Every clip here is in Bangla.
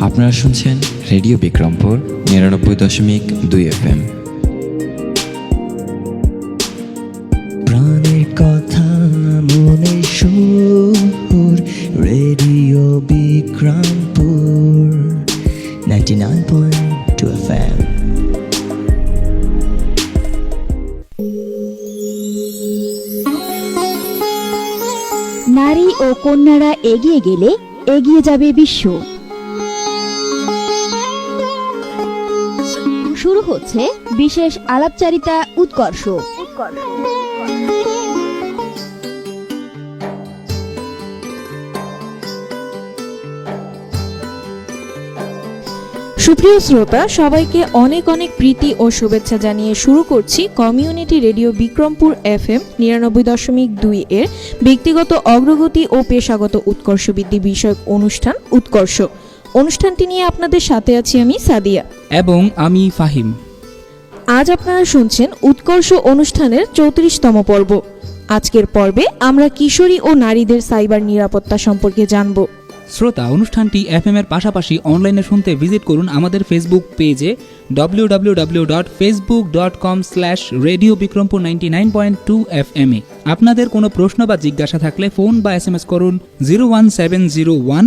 আপনারা শুনছেন রেডিও বিক্রমপুর নিরানব্বই দশমিক দুই এফ এম প্রাণের কথা মনে সুর radio Bikrampur ninety nine point two F M নারী ও কন্যারা এগিয়ে গেলে এগিয়ে যাবে বিশ্ব। হচ্ছে বিশেষ আলাপচারিতা উৎকর্ষ। সুপ্রিয় শ্রোতা সবাইকে অনেক অনেক প্রীতি ও শুভেচ্ছা জানিয়ে শুরু করছি community radio Bikrampur F M নিরানব্বই দশমিক দুই এর ব্যক্তিগত অগ্রগতি ও পেশাগত উৎকর্ষ বৃদ্ধি বিষয়ক অনুষ্ঠান উৎকর্ষ। অনুষ্ঠানটি নিয়ে আপনাদের সাথে আছি আমি সাদিয়া। এবং আমি ফাহিম। আজ আপনারা শুনছেন উৎকর্ষ অনুষ্ঠানের চৌত্রিশতম পর্ব। আজকের পর্বে আমরা কিশোরী ও নারীদের সাইবার নিরাপত্তা সম্পর্কে জানব। শ্রোতা, অনুষ্ঠানটি এফএম এর পাশাপাশি অনলাইনে শুনতে ভিজিট করুন আমাদের ফেসবুক পেজে W W W dot Facebook dot com slash radio Bikrampur ninety nine point two F M এ। আপনাদের কোনো প্রশ্ন বা জিজ্ঞাসা থাকলে ফোন বা এস এম এস করুন zero one seven zero one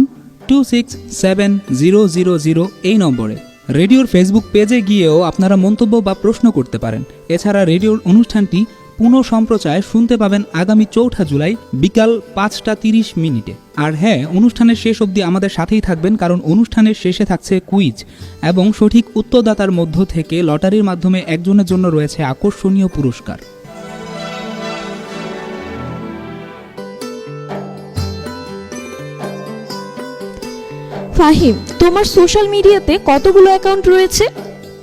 two six seven zero zero zero এই নম্বরে। রেডিওর ফেসবুক পেজে গিয়েও আপনারা মন্তব্য বা প্রশ্ন করতে পারেন। এছাড়া রেডিওর অনুষ্ঠানটি পুনঃ সম্প্রচার শুনতে পাবেন আগামী চৌঠা জুলাই বিকাল পাঁচটা তিরিশ মিনিটে। আর হ্যাঁ অনুষ্ঠানের শেষ অবধি আমাদের সাথেই থাকবেন কারণ অনুষ্ঠানের শেষে থাকছে কুইজ এবং সঠিক উত্তরদাতার মধ্য থেকে লটারির মাধ্যমে একজনের জন্য রয়েছে আকর্ষণীয় পুরস্কার। ফাহিম তোমার সোশ্যাল মিডিয়াতে কতগুলো অ্যাকাউন্ট রয়েছে?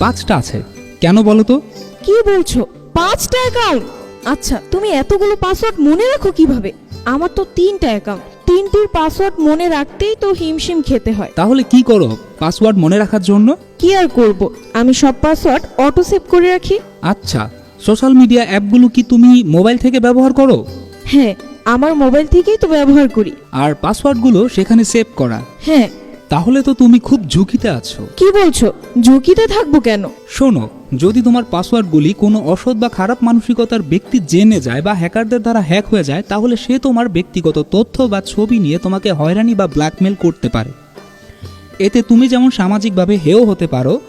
পাঁচটা আছে। কেন বলো তো? কি বলছো? পাঁচটা অ্যাকাউন্ট আচ্ছা তুমি এতগুলো পাসওয়ার্ড মনে রাখো কীভাবে? আমার তো তিনটা অ্যাকাউন্ট তিনটির পাসওয়ার্ড মনে রাখতেই তো হিমশিম খেতে হয়। তাহলে কি করো? পাসওয়ার্ড মনে রাখার জন্য? কি আর করব? আমি সব পাসওয়ার্ড অটো সেভ করে রাখি। আচ্ছা সোশ্যাল মিডিয়া অ্যাপগুলো কি তুমি মোবাইল থেকে ব্যবহার করো? হ্যাঁ আমার মোবাইল থেকেই তো ব্যবহার করি। আর পাসওয়ার্ডগুলো সেখানে সেভ করা। হ্যাঁ তাহলে তো তুমি খুব ঝুঁকিতে আছো। কি বলছো? ঝুঁকিতে থাকব কেন? শোনো যদি তোমার পাসওয়ার্ডগুলি কোনো অসৎ বা খারাপ মানসিকতার ব্যক্তি জেনে যায় বা হ্যাকারদের দ্বারা হ্যাক হয়ে যায় তাহলে সে তোমার ব্যক্তিগত তথ্য বা ছবি নিয়ে তোমাকে হয়রানি বা ব্ল্যাকমেল করতে পারে। এতে তুমি যেমন সামাজিকভাবে হেয় হতে পারো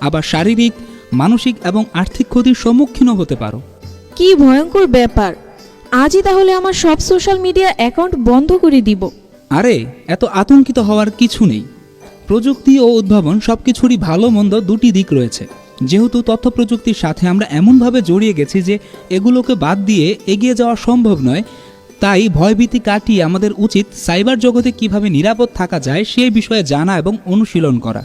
আবার শারীরিক মানসিক এবং আর্থিক ক্ষতির সম্মুখীনও হতে পারো। কি ভয়ঙ্কর ব্যাপার। আজই তাহলে আমার সব সোশ্যাল মিডিয়া অ্যাকাউন্ট বন্ধ করে দিব। আরে, এত আতঙ্কিত হওয়ার কিছু নেই। প্রযুক্তি ও উদ্ভাবন সব কিছুরই ভালো মন্দ দুটি দিক রয়েছে। যেহেতু তথ্য প্রযুক্তির সাথে আমরা এমনভাবে জড়িয়ে গেছি যে এগুলোকে বাদ দিয়ে এগিয়ে যাওয়া সম্ভব নয়, তাই ভয়ভীতি কাটিয়ে আমাদের উচিত সাইবার জগতে কীভাবে নিরাপদ থাকা যায় সেই বিষয়ে জানা এবং অনুশীলন করা।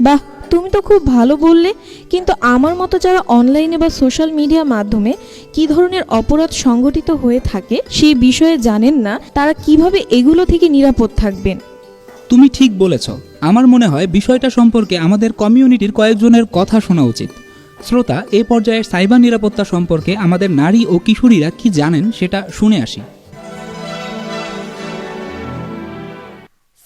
বাহ তুমি তো খুব ভালো বললে কিন্তু আমার মতো যারা অনলাইনে বা সোশ্যাল মিডিয়া মাধ্যমে কি ধরনের অপরাধ সংগঠিত হয়ে থাকে সেই বিষয়ে জানেন না তারা কীভাবে এগুলো থেকে নিরাপদ থাকবেন? তুমি ঠিক বলেছ। আমার মনে হয় বিষয়টা সম্পর্কে আমাদের কমিউনিটির কয়েকজনের কথা শোনা উচিত। শ্রোতা এ পর্যায়ে সাইবার নিরাপত্তা সম্পর্কে আমাদের নারী ও কিশোরীরা কি জানেন সেটা শুনে আসি।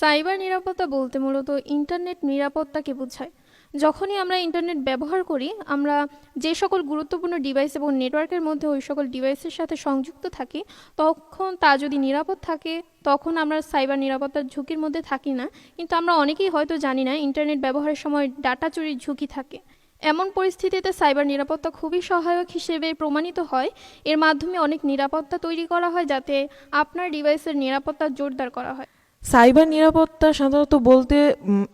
সাইবার নিরাপত্তা বলতে মূলত ইন্টারনেট নিরাপত্তাকে বোঝায়। যখনই আমরা ইন্টারনেট ব্যবহার করি, আমরা যে সকল গুরুত্বপূর্ণ ডিভাইস এবং নেটওয়ার্কের মধ্যে ওই সকল ডিভাইসের সাথে সংযুক্ত থাকি, তখন তা যদি নিরাপদ থাকে, তখন আমরা সাইবার নিরাপত্তার ঝুঁকির মধ্যে থাকি না। কিন্তু আমরা অনেকেই হয়তো জানি না ইন্টারনেট ব্যবহারের সময় ডাটা চুরির ঝুঁকি থাকে। এমন পরিস্থিতিতে সাইবার নিরাপত্তা খুবই সহায়ক হিসেবে প্রমাণিত হয়। এর মাধ্যমে অনেক নিরাপত্তা তৈরি করা হয়, যাতে আপনার ডিভাইসের নিরাপত্তা জোরদার করা হয়। সাইবার নিরাপত্তা সাধারণত বলতে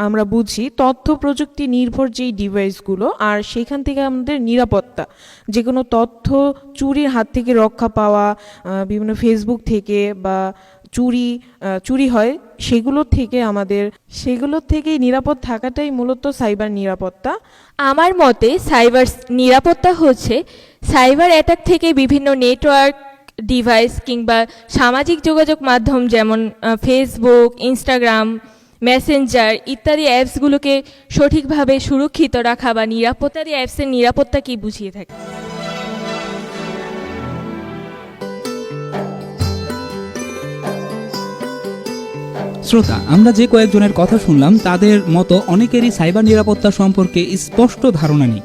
আমরা বুঝি তথ্য প্রযুক্তি নির্ভর যেই ডিভাইসগুলো আর সেখান থেকে আমাদের নিরাপত্তা। যে কোনো তথ্য চুরির হাত থেকে রক্ষা পাওয়া বিভিন্ন ফেসবুক থেকে বা চুরি চুরি হয় সেগুলোর থেকে আমাদের সেগুলোর থেকে নিরাপদ থাকাটাই মূলত সাইবার নিরাপত্তা। আমার মতে সাইবার নিরাপত্তা হচ্ছে সাইবার অ্যাটাক থেকে বিভিন্ন নেটওয়ার্ক ডিভাইস কিংবা সামাজিক যোগাযোগ মাধ্যম যেমন ফেসবুক ইনস্টাগ্রাম মেসেঞ্জার ইত্যাদি অ্যাপসগুলোকে সঠিকভাবে সুরক্ষিত রাখা বা নিরাপত্তাদি অ্যাপসের নিরাপত্তা নিরাপত্তাকেই বুঝিয়ে থাকে? শ্রোতা আমরা যে কয়েকজনের কথা শুনলাম তাদের মতো অনেকেরই সাইবার নিরাপত্তা সম্পর্কে স্পষ্ট ধারণা নেই।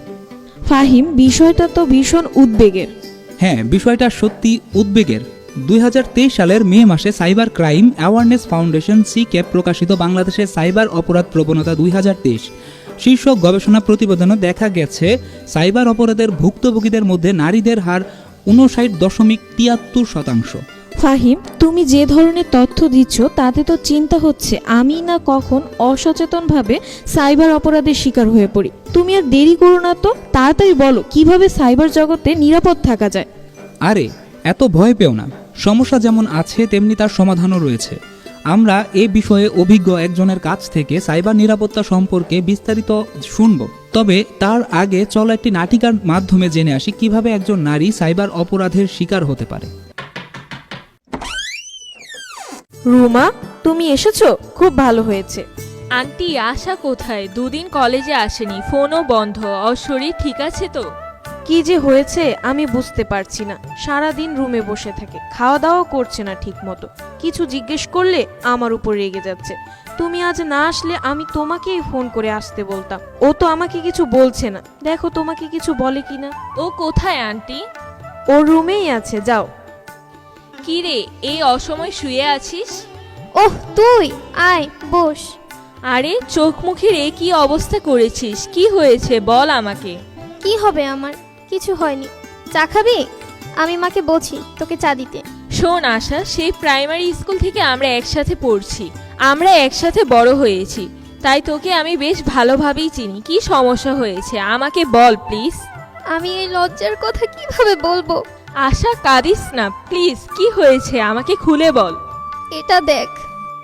ফাহিম বিষয়টা তো ভীষণ উদ্বেগের। হ্যাঁ বিষয়টা সত্যি উদ্বেগের। দুই হাজার তেইশ সালের মে মাসে cyber crime awareness foundation C cap প্রকাশিত বাংলাদেশের সাইবার অপরাধ প্রবণতা দুই হাজার তেইশ। শীর্ষক গবেষণা প্রতিবেদনে দেখা গেছে, সাইবার অপরাধের ভুক্তভোগীদের মধ্যে নারীদের হার উনষাট দশমিক তিয়াত্তর শতাংশ। ফাহিম, তুমি যে ধরনের তথ্য দিচ্ছ, তাতে তো চিন্তা হচ্ছে আমি না কখন অসচেতনভাবে সাইবার অপরাধের শিকার হয়ে পড়ি। তুমি আর দেরি করো না তো, তাড়াতাড়ি বলো, কীভাবে সাইবার জগতে নিরাপদ থাকা যায়? আরে, এত ভয় পেও না। সমস্যা যেমন আছে, তেমনি তার সমাধানও রয়েছে। আমরা এ বিষয়ে অভিজ্ঞ একজনের কাছ থেকে সাইবার নিরাপত্তা সম্পর্কে বিস্তারিত শুনব। তবে তার আগে চলো একটি নাটিকার মাধ্যমে জেনে আসি কীভাবে একজন নারী সাইবার অপরাধের শিকার হতে পারে। রুমা তুমি এসেছ? খুব ভালো হয়েছে। আন্টি আশা কোথায়? দুদিন কলেজে আসেনি ফোনও বন্ধ। ওর শরীর ঠিক আছে তো? কি যে হয়েছে আমি বুঝতে পারছি না। সারা দিন রুমে বসে থাকে খাওয়া দাওয়া করছে না ঠিক মতো কিছু জিজ্ঞেস করলে আমার উপর রেগে যাচ্ছে। তুমি আজ না আসলে আমি তোমাকেই ফোন করে আসতে বলতাম। ও তো আমাকে কিছু বলছে না। দেখো তোমাকে কিছু বলে কিনা। ও কোথায় আন্টি? ওর রুমেই আছে যাও। কি রে এই অসময় শুয়ে আছিস? ওহ তুই আয় বস। আরে চোখ মুখের এ কি অবস্থা করেছিস? কি হয়েছে বল আমাকে। কি হবে আমার? কিছু হয়নি। চা খাবি? আমি মাকে বলছি তোকে চা দিতে। শোন আশা সেই প্রাইমারি স্কুল থেকে আমরা একসাথে পড়ছি। আমরা একসাথে বড় হয়েছি। তাই তোকে আমি বেশ ভালোভাবেই চিনি। কি সমস্যা হয়েছে? আমাকে বল প্লিজ। আমি এই লজ্জার কথা কীভাবে বলব? আশা কাঁদিস না। প্লিজ কি হয়েছে? আমাকে খুলে বল। এটা দেখ।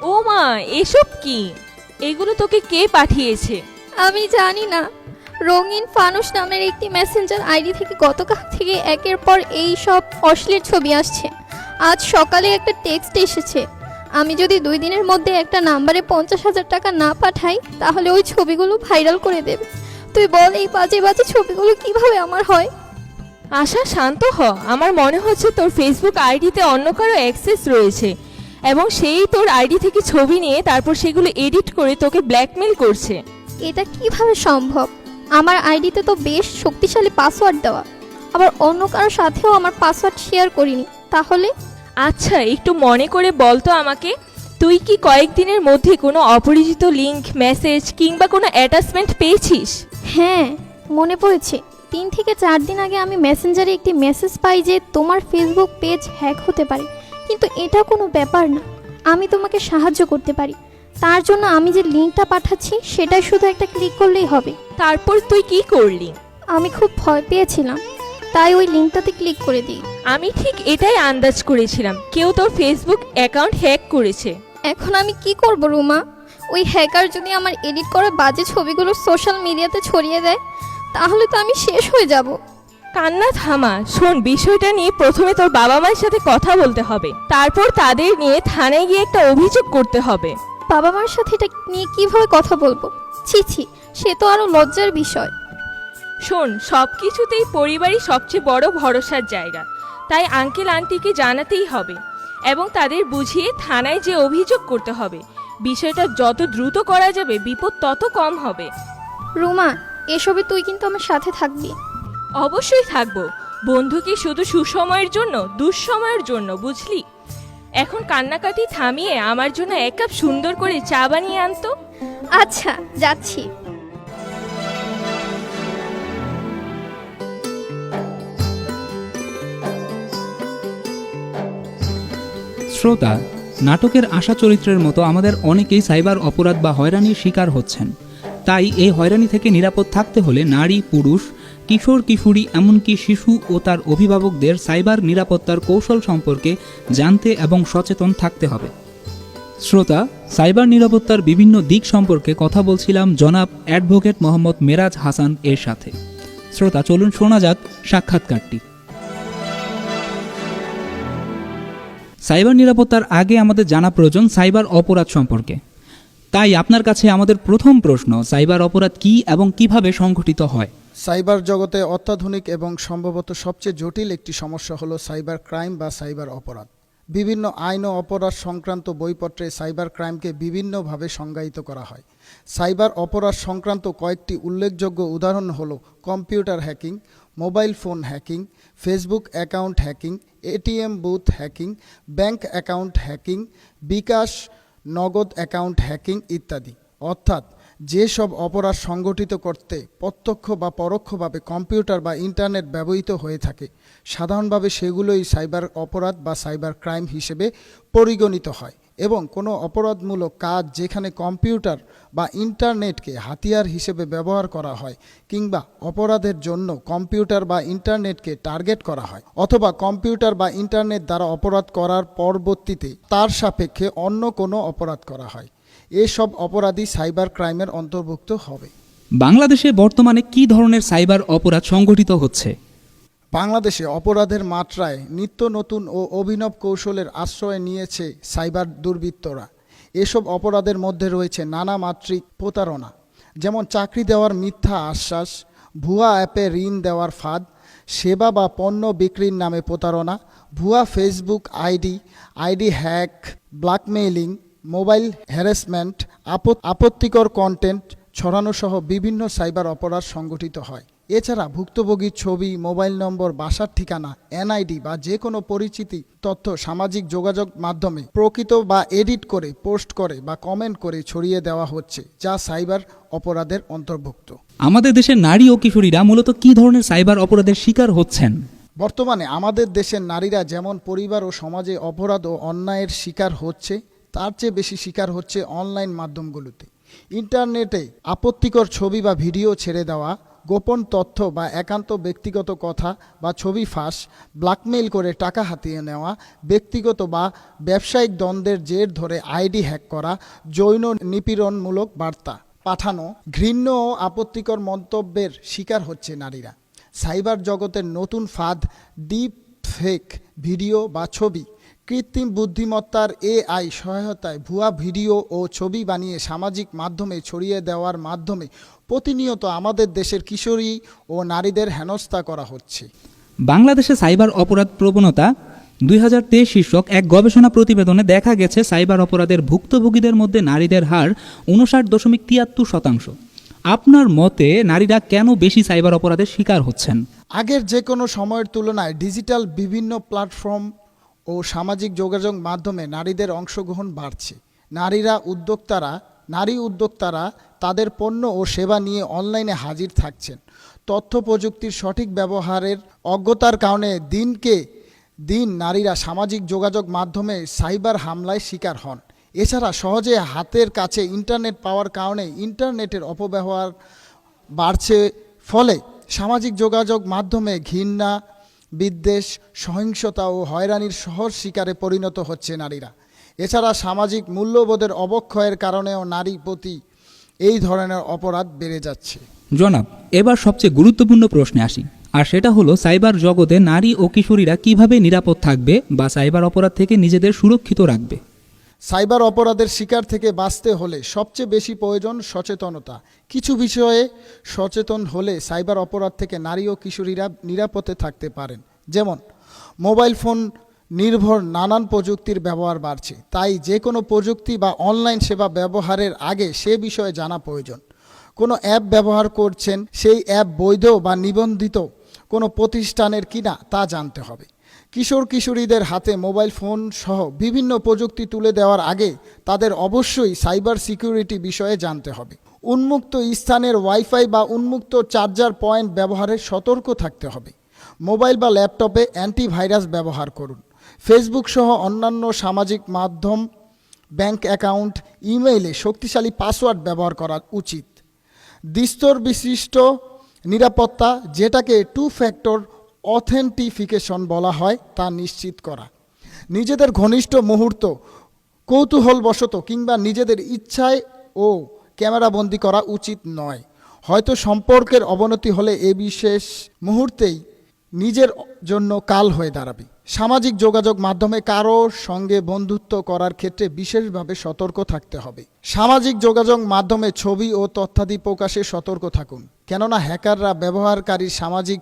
ও মা এসব কি? এগুলো তোকে কে পাঠিয়েছে? আমি জানি না। রঙিন ফানুস নামের একটি মেসেঞ্জার আইডি থেকে গতকাল থেকে একের পর এই সব অশ্লীল ছবি আসছে। আজ সকালে একটা টেক্সট এসেছে। আমি যদি দুই দিনের মধ্যে একটা নাম্বারে পঞ্চাশ হাজার টাকা না পাঠাই তাহলে ওই ছবিগুলো ভাইরাল করে দেবে। তুই বল এই বাজে বাজে ছবিগুলো কীভাবে আমার হয়? আশা শান্ত হ। আমার মনে হচ্ছে তোর ফেসবুক আইডিতে অন্য কারও অ্যাক্সেস রয়েছে এবং সেই তোর আইডি থেকে ছবি নিয়ে তারপর সেগুলো এডিট করে তোকে ব্ল্যাকমেল করছে। এটা কীভাবে সম্ভব? আমার আইডিতে তো বেশ শক্তিশালী পাসওয়ার্ড দেওয়া। আবার অন্য কারোর সাথেও আমার পাসওয়ার্ড শেয়ার করিনি তাহলে? আচ্ছা একটু মনে করে বল তো আমাকে তুই কি কয়েকদিনের মধ্যে কোনো অপরিচিত লিংক মেসেজ কিংবা কোনো অ্যাটাচমেন্ট পেয়েছিস? হ্যাঁ মনে পড়েছে। তিন থেকে চার দিন আগে আমি মেসেঞ্জারে একটি মেসেজ পাই যে তোমার ফেসবুক পেজ হ্যাক হতে পারে। কিন্তু এটা কোনো ব্যাপার না। আমি তোমাকে সাহায্য করতে পারি। তার জন্য আমি যে লিঙ্কটা পাঠাচ্ছি সেটাই শুধু একটা ক্লিক করলেই হবে। তারপর তুই কি করলি? আমি খুব ভয় পেয়েছিলাম। তাই ওই লিঙ্কটাতে ক্লিক করে দিই। আমি ঠিক এটাই আন্দাজ করেছিলাম। কেউ তোর ফেসবুক অ্যাকাউন্ট হ্যাক করেছে। এখন আমি কি করব রুমা? ওই হ্যাকার যদি আমার এডিট করা বাজে ছবিগুলো সোশ্যাল মিডিয়াতে ছড়িয়ে দেয় তাহলে তো আমি শেষ হয়ে যাব। কান্না থামা শোন বিষয়টা নিয়ে প্রথমে তোর বাবা মায়ের সাথে কথা বলতে হবে। তারপর তাদের নিয়ে থানায় গিয়ে একটা অভিযোগ করতে হবে। বাবা মার সাথে এটা নিয়ে কীভাবে কথা বলব? ছি ছি সে তো আরও লজ্জার বিষয়। শোন সব কিছুতেই পরিবারই সবচেয়ে বড় ভরসার জায়গা। তাই আঙ্কেল আন্টিকে জানাতেই হবে এবং তাদের বুঝিয়ে থানায় যে অভিযোগ করতে হবে। বিষয়টা যত দ্রুত করা যাবে বিপদ তত কম হবে। রুমা এসবে তুই কিন্তু আমার সাথে থাকবি। অবশ্যই থাকব। বন্ধু কি শুধু সুসময়ের জন্য দুঃসময়ের জন্য বুঝলি? এখন কান্নাকাটি থামিয়ে আমার জন্য এক কাপ সুন্দর করে চা বানিয়ে আনতো আচ্ছা যাচ্ছি। শ্রোতা নাটকের আশা চরিত্রের মতো আমাদের অনেকেই সাইবার অপরাধ বা হয়রানির শিকার হচ্ছেন। তাই এই হয়রানি থেকে নিরাপদ থাকতে হলে নারী, পুরুষ, কিশোর, কিশোরী, এমনকি শিশু ও তার অভিভাবকদের সাইবার নিরাপত্তার কৌশল সম্পর্কে জানতে এবং সচেতন থাকতে হবে। শ্রোতা, সাইবার নিরাপত্তার বিভিন্ন দিক সম্পর্কে কথা বলছিলাম জনাব অ্যাডভোকেট মোহাম্মদ মেরাজ হাসান এর সাথে। শ্রোতা, চলুন শোনা যাক সাক্ষাৎকারটি। সাইবার নিরাপত্তার আগে আমাদের জানা প্রয়োজন সাইবার অপরাধ সম্পর্কে। তাই আপনার কাছে আমাদের প্রথম প্রশ্ন, সাইবার অপরাধ কি এবং কীভাবে সংঘটিত হয়? সাইবার জগতে অত্যাধুনিক এবং সম্ভবত সবচেয়ে জটিল একটি সমস্যা হলো সাইবার ক্রাইম বা সাইবার অপরাধ। বিভিন্ন আইন ও অপরাধ সংক্রান্ত বইপত্রে সাইবার ক্রাইমকে বিভিন্নভাবে সংজ্ঞায়িত করা হয়। সাইবার অপরাধ সংক্রান্ত কয়েকটি উল্লেখযোগ্য উদাহরণ হল computer hacking, mobile phone hacking, Facebook account hacking, ATM booth hacking, bank account hacking, bKash Nagad account hacking ইত্যাদি। অর্থাৎ, যেসব অপরাধ সংগঠিত করতে প্রত্যক্ষ বা পরোক্ষভাবে কম্পিউটার বা ইন্টারনেট ব্যবহৃত হয়ে থাকে, সাধারণভাবে সেগুলোই সাইবার অপরাধ বা সাইবার ক্রাইম হিসেবে পরিগণিত হয়। এবং কোনো অপরাধমূলক কাজ যেখানে কম্পিউটার বা ইন্টারনেটকে হাতিয়ার হিসেবে ব্যবহার করা হয় কিংবা অপরাধের জন্য কম্পিউটার বা ইন্টারনেটকে টার্গেট করা হয় অথবা কম্পিউটার বা ইন্টারনেট দ্বারা অপরাধ করার পরবর্তীতে তার সাপেক্ষে অন্য কোনো অপরাধ করা হয়। এসব অপরাধী সাইবার ক্রাইমের অন্তর্ভুক্ত হবে। বাংলাদেশে বর্তমানে কি ধরনের সাইবার অপরাধ সংঘটিত হচ্ছে? বাংলাদেশে অপরাধের মাত্রায় নিত্য নতুন ও অভিনব কৌশলের আশ্রয় নিয়েছে সাইবার দুর্বৃত্তরা। এসব অপরাধের মধ্যে রয়েছে নানা মাত্রিক প্রতারণা, যেমন চাকরি দেওয়ার মিথ্যা আশ্বাস, ভুয়া অ্যাপে ঋণ দেওয়ার ফাঁদ, সেবা বা পণ্য বিক্রির নামে প্রতারণা, ভুয়া Facebook ID ID hack, blackmailing, mobile harassment, আপত, আপত্তিকর কন্টেন্ট ছড়ানো সহ বিভিন্ন সাইবার অপরাধ সংগঠিত হয়। এছাড়া ভুক্তভোগীর ছবি মোবাইল নম্বর বাসার ঠিকানা এনআইডি বা যে কোনো পরিচিতি তথ্য সামাজিক যোগাযোগ মাধ্যমে প্রকৃত বা এডিট করে পোস্ট করে বা কমেন্ট করে ছড়িয়ে দেওয়া হচ্ছে যা সাইবার অপরাধের অন্তর্ভুক্ত। আমাদের দেশের নারী ও কিশোরীরা মূলত কি ধরনের সাইবার অপরাধের শিকার হচ্ছেন? বর্তমানে আমাদের দেশের নারীরা যেমন পরিবার ও সমাজে অপরাধ ও অন্যায়ের শিকার হচ্ছে তার চেয়ে বেশি শিকার হচ্ছে অনলাইন মাধ্যমগুলোতে। ইন্টারনেটে আপত্তিকর ছবি বা ভিডিও ছেড়ে দেওয়া গোপন তথ্য বা একান্ত ব্যক্তিগত কথা বা ছবি ফাঁস, ব্ল্যাকমেইল করে টাকা হাতিয়ে নেওয়া, ব্যক্তিগত বা ব্যবসায়িক দ্বন্দ্বের জের ধরে আইডি হ্যাক করা, যৌন নিপীড়নমূলক বার্তা পাঠানো, ঘৃণ্য ও আপত্তিকর মন্তব্যের শিকার হচ্ছে নারীরা। সাইবার জগতের নতুন ফাঁদ, ডিপ ফেক ভিডিও বা ছবি। কৃত্রিম বুদ্ধিমত্তার এআই সহায়তায় ভুয়া ভিডিও ও ছবি বানিয়ে সামাজিক মাধ্যমে ছড়িয়ে দেওয়ার মাধ্যমে প্রতিনিয়ত আমাদের দেশের কিশোরী ও নারীদের হেনস্থা করা হচ্ছে। বাংলাদেশে সাইবার অপরাধ প্রবণতা দুই শীর্ষক এক গবেষণা প্রতিবেদনে দেখা গেছে সাইবার অপরাধের ভুক্তভোগীদের মধ্যে নারীদের হার উনষাট দশমিক তিয়াত্তর শতাংশ। আপনার মতে নারীরা কেন বেশি সাইবার অপরাধের শিকার হচ্ছেন? আগের যে কোনো সময়ের তুলনায় ডিজিটাল বিভিন্ন প্ল্যাটফর্ম ও সামাজিক যোগাযোগ মাধ্যমে নারীদের অংশগ্রহণ বাড়ছে। নারীরা উদ্যোক্তারা নারী উদ্যোক্তারা তাদের পণ্য ও সেবা নিয়ে অনলাইনে হাজির থাকছেন। তথ্য প্রযুক্তির সঠিক ব্যবহারের অজ্ঞতার কারণে দিনকে দিন নারীরা সামাজিক যোগাযোগ মাধ্যমে সাইবার হামলায় শিকার হন। এছাড়া সহজে হাতের কাছে ইন্টারনেট পাওয়ার কারণে ইন্টারনেটের অপব্যবহার বাড়ছে, ফলে সামাজিক যোগাযোগ মাধ্যমে ঘৃণা, বিদ্বেষ, সহিংসতা ও হয়রানির সহজ শিকারে পরিণত হচ্ছে নারীরা। এছাড়া সামাজিক মূল্যবোধের অবক্ষয়ের কারণেও নারী প্রতি এই ধরনের অপরাধ বেড়ে যাচ্ছে। জনাব এবার সবচেয়ে গুরুত্বপূর্ণ প্রশ্নে আসি। আর সেটা হলো সাইবার জগতে নারী ও কিশোরীরা কীভাবে নিরাপদ থাকবে বা সাইবার অপরাধ থেকে নিজেদের সুরক্ষিত রাখবে? সাইবার অপরাধের শিকার থেকে বাঁচতে হলে সবচেয়ে বেশি প্রয়োজন সচেতনতা। কিছু বিষয়ে সচেতন হলে সাইবার অপরাধ থেকে নারী ও কিশোরীরা নিরাপদে থাকতে পারেন। যেমন মোবাইল ফোন নির্ভর নানান প্রযুক্তির ব্যবহার বাড়ছে। তাই যে কোনো প্রযুক্তি বা অনলাইন সেবা ব্যবহারের আগে সে বিষয়ে জানা প্রয়োজন। কোনো অ্যাপ ব্যবহার করছেন, সেই অ্যাপ বৈধ বা নিবন্ধিত কোনো প্রতিষ্ঠানের কিনা তা জানতে হবে। কিশোর কিশোরীদের হাতে মোবাইল ফোন সহ বিভিন্ন প্রযুক্তি তুলে দেওয়ার আগে তাদের অবশ্যই সাইবার সিকিউরিটি বিষয়ে জানতে হবে। উন্মুক্ত স্থানের ওয়াইফাই বা উন্মুক্ত চার্জার পয়েন্ট ব্যবহারে সতর্ক থাকতে হবে। মোবাইল বা ল্যাপটপে অ্যান্টিভাইরাস ব্যবহার করুন। ফেসবুক সহ অন্যান্য সামাজিক মাধ্যম, ব্যাংক অ্যাকাউন্ট, ইমেইলে শক্তিশালী পাসওয়ার্ড ব্যবহার করা উচিত। দ্বিস্তর বিশিষ্ট নিরাপত্তা যেটাকে টু ফ্যাক্টর অথেন্টিফিকেশন বলা হয়, তা নিশ্চিত করা। নিজেদের ঘনিষ্ঠ মুহূর্ত কৌতূহলবশত কিংবা নিজেদের ইচ্ছায় ও ক্যামেরাবন্দি করা উচিত নয়। হয়তো সম্পর্কের অবনতি হলে এ বিশেষ মুহূর্তেই নিজের জন্য কাল হয়ে দাঁড়াবে। সামাজিক যোগাযোগ মাধ্যমে কারও সঙ্গে বন্ধুত্ব করার ক্ষেত্রে বিশেষভাবে সতর্ক থাকতে হবে। সামাজিক যোগাযোগ মাধ্যমে ছবি ও তথ্যাদি প্রকাশে সতর্ক থাকুন, কেননা হ্যাকাররা ব্যবহারকারী সামাজিক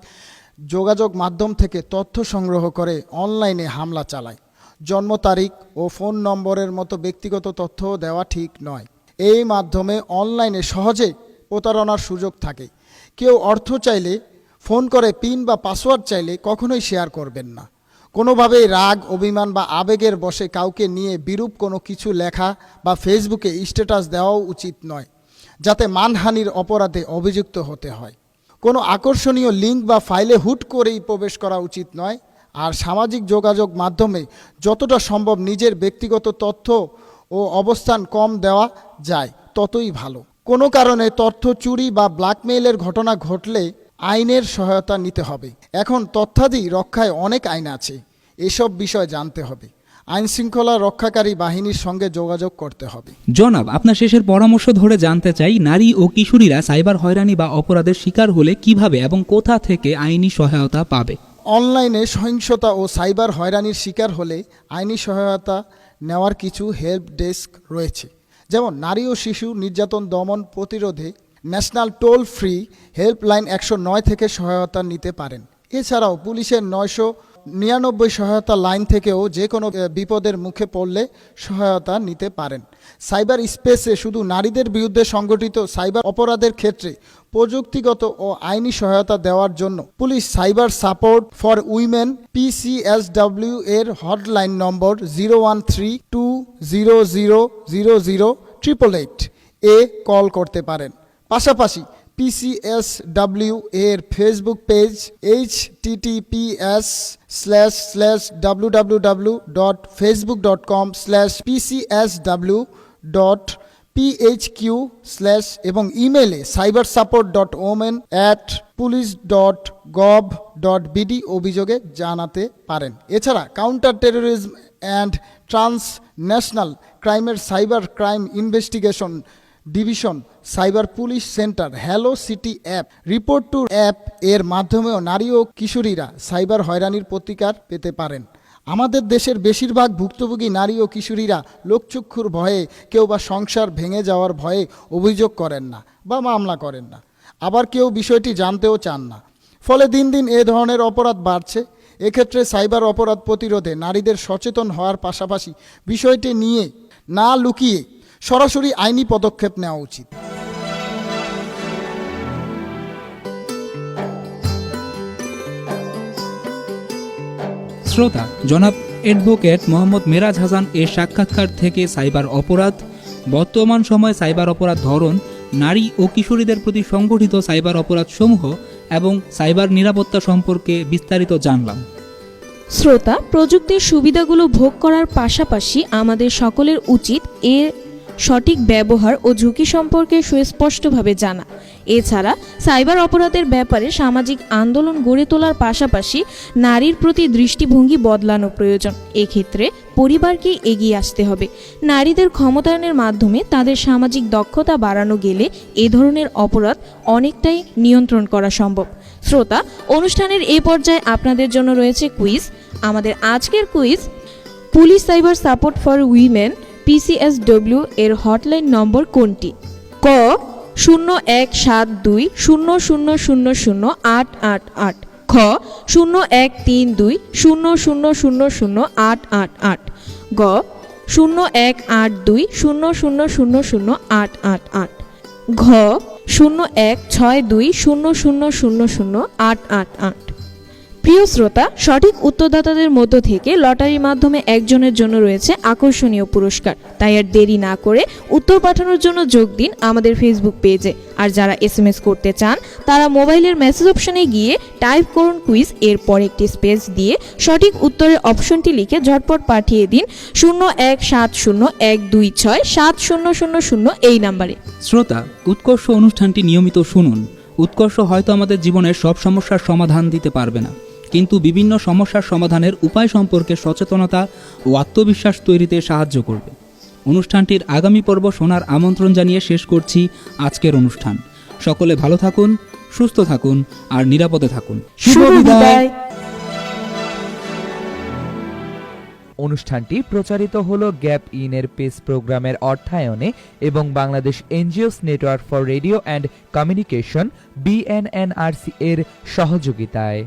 যোগাযোগ মাধ্যম থেকে তথ্য সংগ্রহ করে অনলাইনে হামলা চালায়। জন্ম তারিখ ও ফোন নম্বরের মতো ব্যক্তিগত তথ্য দেওয়া ঠিক নয়। এই মাধ্যমে অনলাইনে সহজে প্রতারণার সুযোগ থাকে। কেউ অর্থ চাইলে, ফোন করে পিন বা পাসওয়ার্ড চাইলে কখনোই শেয়ার করবেন না। কোনোভাবেই রাগ, অভিমান বা আবেগের বশে কাউকে নিয়ে বিরূপ কোনো কিছু লেখা বা ফেসবুকে স্ট্যাটাস দেওয়াও উচিত নয়, যাতে মানহানির অপরাধে অভিযুক্ত হতে হয়। কোনো আকর্ষণীয় লিঙ্ক বা ফাইলে হুট করেই প্রবেশ করা উচিত নয়, আর সামাজিক যোগাযোগ মাধ্যমে যতটা সম্ভব নিজের ব্যক্তিগত তথ্য ও অবস্থান কম দেওয়া যায়, ততই ভালো। কোনো কারণে তথ্য চুরি বা ব্ল্যাকমেইলের ঘটনা ঘটলে আইনের সহায়তা নিতে হবে। এখন তথ্যাদি রক্ষায় অনেক আইন আছে এসব বিষয় জানতে হবে। আইন শৃঙ্খলা রক্ষাকারী বাহিনীর সঙ্গে যোগাযোগ করতে হবে। জনাব আপনার শেষের পরামর্শ ধরে জানতে চাই নারী ও কিশোরীরা সাইবার হয়রানি বা অপরাধের শিকার হলে কীভাবে এবং কোথা থেকে আইনি সহায়তা পাবে? অনলাইনে সহিংসতা ও সাইবার হয়রানির শিকার হলে আইনি সহায়তা নেওয়ার কিছু হেল্প ডেস্ক রয়েছে। যেমন নারী ও শিশু নির্যাতন দমন প্রতিরোধে ন্যাশনাল টোল ফ্রি হেল্পলাইন একশো নয় থেকে সহায়তা নিতে পারেন। এছাড়াও পুলিশের নয়শো নিরানব্বই সহায়তা লাইন থেকেও যে কোনো বিপদের মুখে পড়লে সহায়তা নিতে পারেন। সাইবার স্পেসে শুধু নারীদের বিরুদ্ধে সংগঠিত সাইবার অপরাধের ক্ষেত্রে প্রযুক্তিগত ও আইনি সহায়তা দেওয়ার জন্য police cyber support for women PCSW এর hotline number zero one three two zero zero zero zero triple eight এ কল করতে পারেন। পাশাপাশি পিসিএসডব্লিউ এর Facebook page H TTPS slash slash W W W dot Facebook dot com slash PCSW dot PHQ slash এবং ইমেলে cyber support dot women at police dot gov dot BD অভিযোগে জানাতে পারেন। এছাড়া counter terrorism and transnational ক্রাইমের cyber crime investigation division, cyber police centre, hello city app. Report to app এর মাধ্যমেও নারী ও কিশোরীরা সাইবার হয়রানির প্রতিকার পেতে পারেন। আমাদের দেশের বেশিরভাগ ভুক্তভোগী নারী ও কিশোরীরা লোকচক্ষুর ভয়ে কেউ বা সংসার ভেঙে যাওয়ার ভয়ে অভিযোগ করেন না বা মামলা করেন না। আবার কেউ বিষয়টি জানতেও চান না। ফলে দিন দিন এ ধরনের অপরাধ বাড়ছে। এক্ষেত্রে সাইবার অপরাধ প্রতিরোধে নারীদের সচেতন হওয়ার পাশাপাশি বিষয়টি নিয়ে না লুকিয়ে সরাসরি আইনি পদক্ষেপ নেওয়া উচিত। শ্রোতা জনাব অ্যাডভোকেট মোহাম্মদ মেরাজ হাসান এর সাক্ষাৎকার থেকে সাইবার অপরাধ বর্তমান সময়ে সাইবার অপরাধ ধরন নারী ও কিশোরীদের প্রতি সংগঠিত সাইবার অপরাধ সমূহ এবং সাইবার নিরাপত্তা সম্পর্কে বিস্তারিত জানলাম। শ্রোতা প্রযুক্তির সুবিধাগুলো ভোগ করার পাশাপাশি আমাদের সকলের উচিত এর সঠিক ব্যবহার ও ঝুঁকি সম্পর্কে সুস্পষ্টভাবে জানা। এছাড়া সাইবার অপরাধের ব্যাপারে সামাজিক আন্দোলন গড়ে তোলার পাশাপাশি নারীর প্রতি দৃষ্টিভঙ্গি বদলানো প্রয়োজন। এক্ষেত্রে পরিবারকে এগিয়ে আসতে হবে। নারীদের ক্ষমতায়নের মাধ্যমে তাদের সামাজিক দক্ষতা বাড়ানো গেলে এ ধরনের অপরাধ অনেকটাই নিয়ন্ত্রণ করা সম্ভব। শ্রোতা, অনুষ্ঠানের এ পর্যায়ে আপনাদের জন্য রয়েছে কুইজ। আমাদের আজকের quiz, police cyber support for women PCSW এর হটলাইন নম্বর কোনটি ক শূন্য এক সাত দুই শূন্য শূন্য শূন্য শূন্য আট আট আট খ শূন্য এক তিন দুই শূন্য শূন্য শূন্য শূন্য আট আট আট গ শূন্য এক আট দুই শূন্য শূন্য শূন্য শূন্য আট আট আট ঘ শূন্য এক ছয় দুই শূন্য শূন্য শূন্য শূন্য আট আট আট প্রিয় শ্রোতা, সঠিক উত্তরদাতাদের মধ্য থেকে লটারির মাধ্যমে একজনের জন্য রয়েছে আকর্ষণীয় পুরস্কার। তাই আর দেরি না করে উত্তর পাঠানোর জন্য যোগ দিন আমাদের ফেসবুক পেজে আর যারা এস এম এস করতে চান, তারা মোবাইলের মেসেজ অপশনে গিয়ে টাইপ করুন কুইজ এরপর একটি স্পেস দিয়ে সঠিক উত্তরের অপশনটি লিখে ঝটপট পাঠিয়ে দিন শূন্য এক সাত শূন্য এক দুই ছয় সাত শূন্য শূন্য শূন্য এই নাম্বারে। শ্রোতা, উৎকর্ষ অনুষ্ঠানটি নিয়মিত শুনুন। উৎকর্ষ হয়তো আমাদের জীবনের সব সমস্যার সমাধান দিতে পারবে না। কিন্তু বিভিন্ন সমস্যার সমাধানের উপায় সম্পর্কে সচেতনতা ও আত্মবিশ্বাস তৈরিতে সাহায্য করবে। অনুষ্ঠানটির আগামী পর্ব শোনার আমন্ত্রণ জানিয়ে শেষ করছি আজকের অনুষ্ঠান। সকলে ভালো থাকুন সুস্থ থাকুন আর নিরাপদে থাকুন। অনুষ্ঠানটি প্রচারিত হল গ্যাপ ইনের পেস প্রোগ্রামের অর্থায়নে এবং Bangladesh NGOs network for radio and communication BNNRC এর সহযোগিতায়।